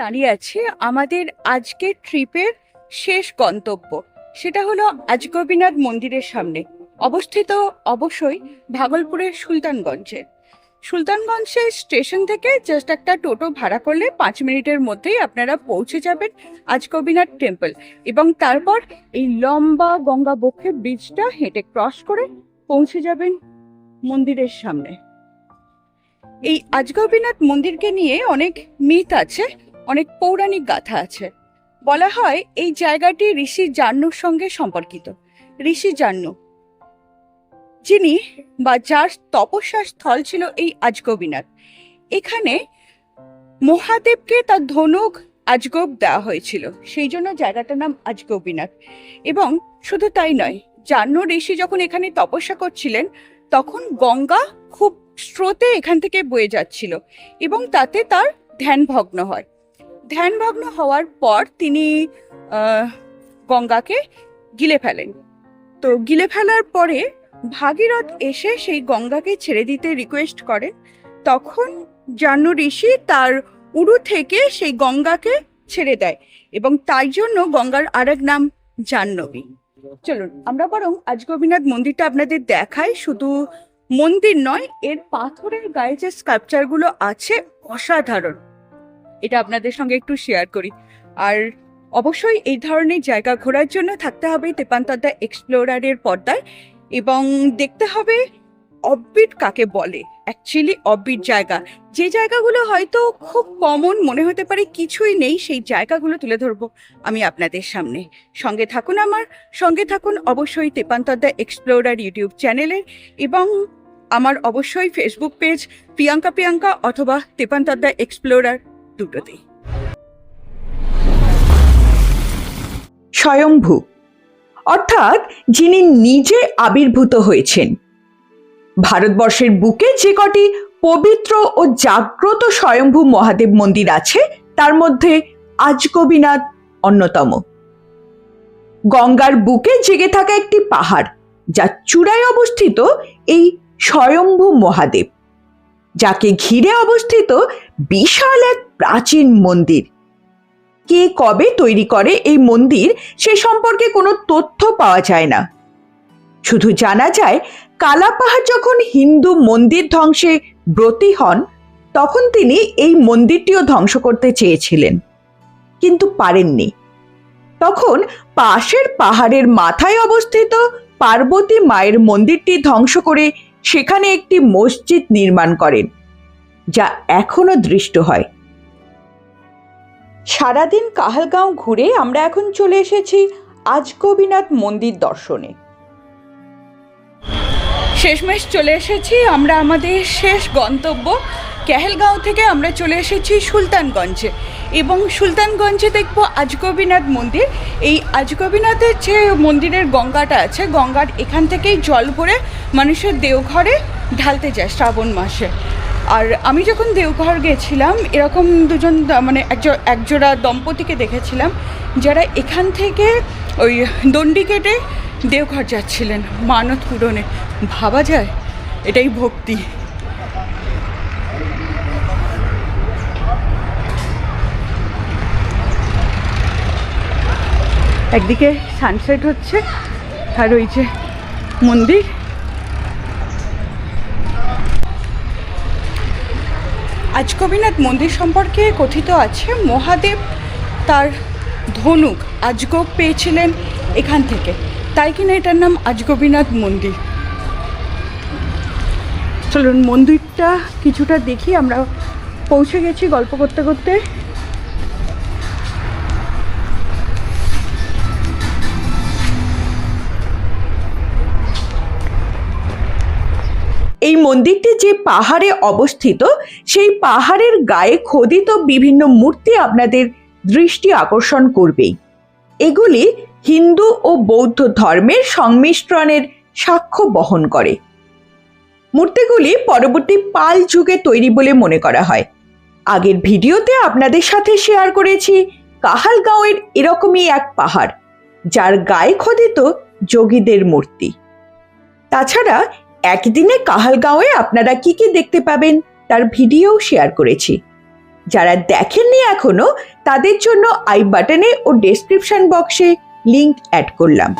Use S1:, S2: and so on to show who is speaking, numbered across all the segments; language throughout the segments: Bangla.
S1: দাঁড়িয়ে আছি আমাদের আজকের ট্রিপের শেষ গন্তব্য। সেটা হলো আজগবিনাথ মন্দিরের সামনে। অবস্থিত অবশ্যই ভাগলপুরের সুলতানগঞ্জে। সুলতানগঞ্জের স্টেশন থেকে জাস্ট একটা টোটো ভাড়া করলে পাঁচ মিনিটের মধ্যেই আপনারা পৌঁছে যাবেন আজগবিনাথ টেম্পল এবং তারপর এই লম্বা গঙ্গা বক্ষে ব্রিজটা হেঁটে ক্রস করে পৌঁছে যাবেন মন্দিরের সামনে। এই আজগবিনাথ মন্দিরকে নিয়ে অনেক মিথ আছে। অনেক পৌরাণিক গাথা আছে। বলা হয় এই জায়গাটি ঋষি জাহ্নুর সঙ্গে সম্পর্কিত। ঋষি জাহ্নু, যিনি বা যার তপস্যার স্থল ছিল এই আজগবিনাথ। এখানে মহাদেবকে তার ধনুক আজগব দেওয়া হয়েছিল। সেই জন্য জায়গাটার নাম আজগবিনাথ। এবং শুধু তাই নয়, জাহ্নু ঋষি যখন এখানে তপস্যা করছিলেন, তখন গঙ্গা খুব স্রোতে এখান থেকে বয়ে যাচ্ছিল এবং তাতে তার ধ্যানভগ্ন হয়। ধ্যানভগ্ন হওয়ার পর তিনি গঙ্গাকে গিলে ফেলেন। তো গিলে ফেলার পরে ভাগীরথ এসে সেই গঙ্গাকে ছেড়ে দিতে রিকোয়েস্ট করেন। তখন জাহ্নু ঋষি তার উড়ু থেকে সেই গঙ্গাকে ছেড়ে দেয় এবং তাই জন্য গঙ্গার আরেক নাম জাহ্নবী। চলুন, আমরা বরং আজগবিনাথ মন্দিরটা আপনাদের দেখাই। শুধু মন্দির নয়, এর পাথরের গায়ে যে স্কাল্পচারগুলো আছে, অসাধারণ। এটা আপনাদের সঙ্গে একটু শেয়ার করি। আর অবশ্যই এই ধরনের জায়গা ঘোরার জন্য থাকতে হবে তেপান্তদ্দা এক্সপ্লোরারের পর্দায় এবং দেখতে হবে অববিট কাকে বলে। অ্যাকচুয়ালি অববিট জায়গা। যে জায়গাগুলো হয়তো খুব কমন মনে হতে পারে কিছুই নেই, সেই জায়গাগুলো তুলে ধরবো আমি আপনাদের সামনে। সঙ্গে থাকুন আমার, সঙ্গে থাকুন অবশ্যই তেপান্তদ্দা এক্সপ্লোরার ইউটিউব চ্যানেলে এবং আমার অবশ্যই ফেসবুক পেজ প্রিয়াঙ্কা প্রিয়াঙ্কা অথবা তেপান্তদ্দা এক্সপ্লোরার দুটোতেই।
S2: স্বয়ম্ভু। অর্থাৎ যিনি নিজে আবির্ভূত হয়েছেন। ভারতবর্ষের বুকে যে কটি পবিত্র ও জাগ্রত স্বয়ম্ভু মহাদেব মন্দির আছে, তার মধ্যে আজগবিনাথ অন্যতম। গঙ্গার বুকে জেগে থাকা একটি পাহাড় যার চূড়ায় অবস্থিত এই স্বয়ম্ভু মহাদেব। যাকে ঘিরে অবস্থিত বিশাল এক প্রাচীন মন্দির। কে কবে তৈরি করে এই মন্দির সে সম্পর্কে কোনো তথ্য পাওয়া যায় না। শুধু জানা যায় কালাপাহাড় যখন হিন্দু মন্দির ধ্বংসে ব্রতী হন, তখন তিনি এই মন্দিরটিও ধ্বংস করতে চেয়েছিলেন, কিন্তু পারেননি। তখন পাশের পাহাড়ের মাথায় অবস্থিত পার্বতী মায়ের মন্দিরটি ধ্বংস করে সেখানে একটি মসজিদ নির্মাণ করেন, যা এখনও দৃষ্ট হয়। সারাদিন কাহালগাঁও ঘুরে আমরা এখন চলে এসেছি আজগবিনাথ মন্দির দর্শনে।
S1: শেষমেশ চলে এসেছি আমরা আমাদের শেষ গন্তব্য কেহেলগাঁও থেকে আমরা চলে এসেছি সুলতানগঞ্জে। এবং সুলতানগঞ্জে দেখব আজগবিনাথ মন্দির। এই আজগবিনাথের যে মন্দিরের গঙ্গাটা আছে, গঙ্গার এখান থেকেই জল ভরে মানুষের দেওঘরে ঢালতে যায় শ্রাবণ মাসে। আর আমি যখন দেওঘর গেছিলাম, এরকম দুজন মানে একজো একজোড়া দম্পতিকে দেখেছিলাম, যারা এখান থেকে ওই দণ্ডি কেটে দেওঘর যাচ্ছিলেন, মানত পূরণে। ভাবা যায়, এটাই ভক্তি। একদিকে সানসেট হচ্ছে, আর ওই যে মন্দির। আজকবিনাথ মন্দির সম্পর্কে কথিত আছে, মহাদেব তার ধনুক আজগব পেয়েছিলেন এখান থেকে। তাই কিনা এটার নাম আজগবিনাথ মন্দির? চলুন মন্দিরটা কিছুটা দেখি, আমরা পৌঁছে গেছি গল্প করতে করতে।
S2: এই মন্দিরটি যে পাহাড়ে অবস্থিত, সেই পাহাড়ের গায়ে খোদিত বিভিন্ন মূর্তি আপনাদের দৃষ্টি আকর্ষণ করবেই। এগুলি হিন্দু ও বৌদ্ধ ধর্মের সংমিশ্রণের সাক্ষ্য বহন করে। মূর্তিগুলি পরবর্তী পাল যুগে তৈরি বলে মনে করা হয়। আগের ভিডিওতে আপনাদের সাথে শেয়ার করেছি কাহালগাঁওয়ের এরকমই এক পাহাড়, যার গায়ে খোদিত যোগীদের মূর্তি। তাছাড়া একদিনে কাহালগাঁওয়ে আপনারা কি কি দেখতে পাবেন তার ভিডিও শেয়ার করেছি।
S1: যারা দেখেননি এখনও, তাদের জন্য আই বাটনে ও ডেসক্রিপশন বক্সে লিংক অ্যাড করলাম।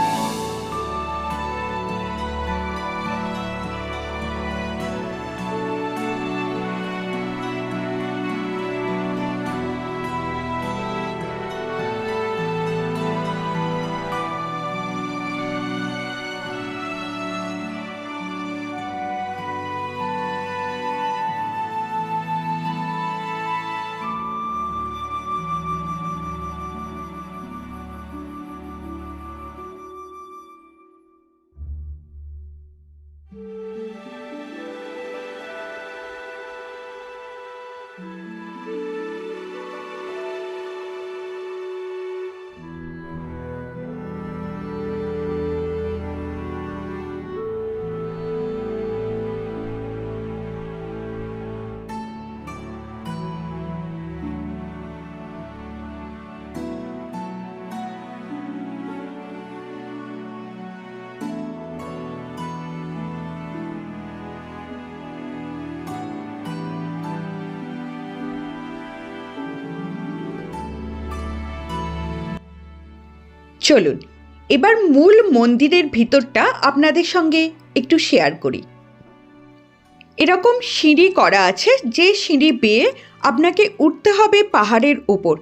S1: চলুন, এবার মূল মন্দিরের ভিতরটা আপনাদের সঙ্গে একটু শেয়ার করি। এরকম সিঁড়ি করা আছে, যে সিঁড়ি বেয়ে আপনাকে উঠতে হবে পাহাড়ের ওপর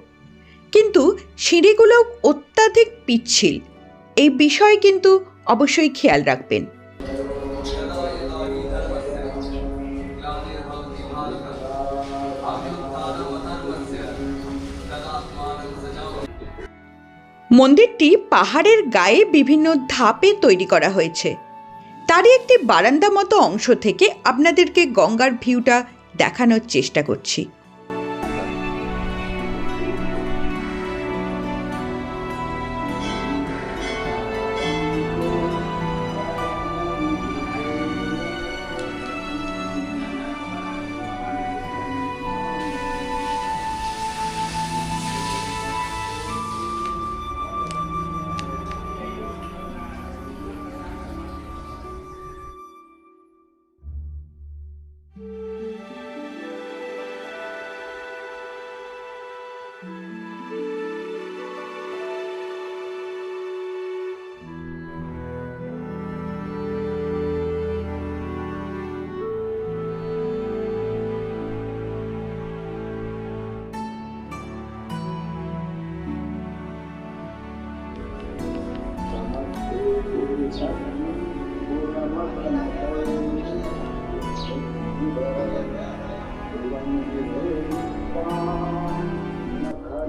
S1: কিন্তু সিঁড়িগুলো অত্যাধিক পিচ্ছিল। এই বিষয়ে কিন্তু অবশ্যই খেয়াল রাখবেন। মন্দিরটি পাহাড়ের গায়ে বিভিন্ন ধাপে তৈরি করা হয়েছে। তারই একটি বারান্দা মতো অংশ থেকে আপনাদেরকে গঙ্গার ভিউটা দেখানোর চেষ্টা করছি।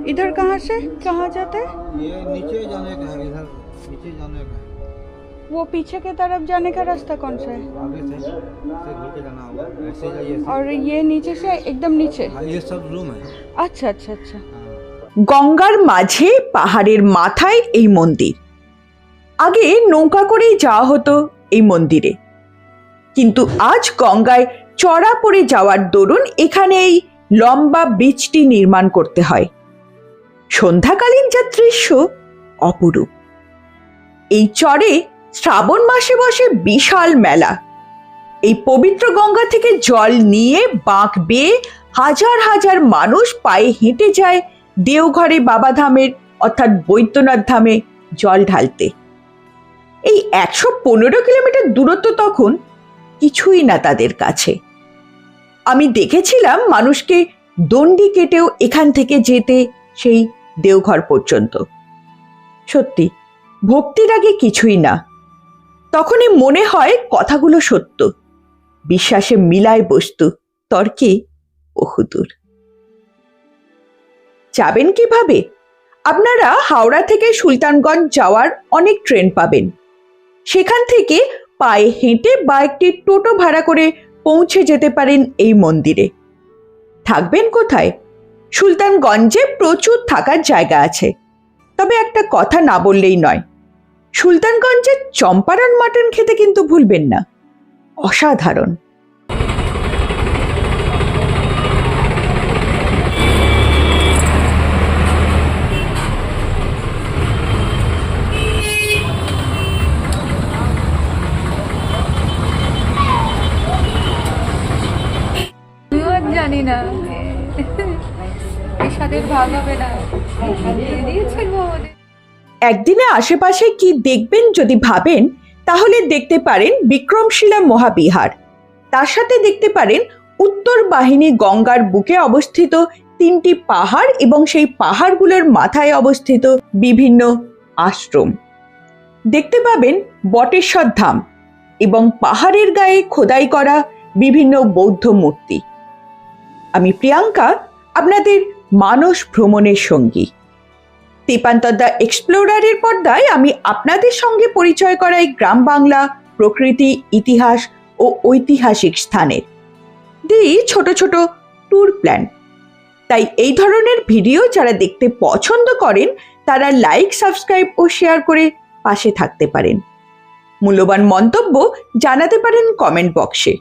S3: इधर कहाँ से कहाँ जाते हैं
S4: ये नीचे जाने का है इधर नीचे जाने का है
S3: वो पीछे की तरफ जाने का रास्ता कौन सा है
S4: आगे से से घुर के जाना होगा ऐसे जाइए ऐसे।
S3: और ये नीचे से एकदम नीचे
S4: हाँ, ये सब रूम है
S3: अच्छा अच्छा अच्छा
S4: हाँ।
S1: গঙ্গার মাঝে পাহাড়ের মাথায় এই মন্দির আগে নৌকা করেই যাওয়া হতো এই মন্দিরে কিন্তু আজ গঙ্গায় চড়া পড়ে যাওয়ার দরুন এখানে এই লম্বা ব্রিজটি নির্মাণ করতে হয় সন্ধ্যাকালীন যা দৃশ্য অপরূপ। এই চরে শ্রাবণ মাসে বসে বিশাল মেলা। এই পবিত্র গঙ্গা থেকে জল নিয়ে বাঁক বেয়ে হাজার হাজার মানুষ পায়ে হেঁটে যায় দেওঘরে বাবাধামের, অর্থাৎ বৈদ্যনাথ ধামে জল ঢালতে। এই একশো পনেরো কিলোমিটার দূরত্ব তখন কিছুই না তাদের কাছে। আমি দেখেছিলাম মানুষকে দণ্ডি কেটেও এখান থেকে যেতে সেই দেওঘর পর্যন্ত। সত্যি, ভক্তির আগে কিছুই না। তখনই মনে হয় কথাগুলো সত্য। বিশ্বাসে মিলায় বস্তু, তর্কে বহুদূর যাবেন কীভাবে? আপনারা হাওড়া থেকে সুলতানগঞ্জ যাওয়ার অনেক ট্রেন পাবেন। সেখান থেকে পায়ে হেঁটে বা একটি টোটো ভাড়া করে পৌঁছে যেতে পারেন এই মন্দিরে। থাকবেন কোথায়? সুলতানগঞ্জে প্রচুর থাকার জায়গা আছে। তবে একটা কথা না বললেই নয়, সুলতানগঞ্জের চম্পারান মাটন খেতে কিন্তু ভুলবেন না। অসাধারণ। একদিনে আশেপাশে কি দেখবেন যদি ভাবেন, তাহলে দেখতে পারেন বিক্রমশিলা মহাবিহার। তার সাথে দেখতে পারেন উত্তর বাহিনী গঙ্গার বুকে অবস্থিত তিনটি পাহাড় এবং সেই পাহাড়গুলোর মাথায় অবস্থিত বিভিন্ন আশ্রম। দেখতে পাবেন বটেশ্বর ধাম এবং পাহাড়ের গায়ে খোদাই করা বিভিন্ন বৌদ্ধ মূর্তি। আমি প্রিয়াঙ্কা, আপনাদের মানস ভ্রমণের সঙ্গী। দীপান্তর দ্য এক্সপ্লোরারের পর্দায় আমি আপনাদের সঙ্গে পরিচয় করাই গ্রাম বাংলা, প্রকৃতি, ইতিহাস ও ঐতিহাসিক স্থানের। দিই ছোট ছোট ট্যুর প্ল্যান তাই এই ধরনের ভিডিও যারা দেখতে পছন্দ করেন, তারা লাইক সাবস্ক্রাইব ও শেয়ার করে পাশে থাকতে পারেন। মূল্যবান মন্তব্য জানাতে পারেন কমেন্ট বক্সে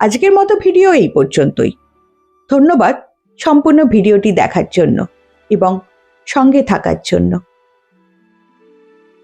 S1: আজকের মতো ভিডিও এই পর্যন্তই। ধন্যবাদ সম্পূর্ণ ভিডিওটি দেখার জন্য এবং সঙ্গে থাকার জন্য।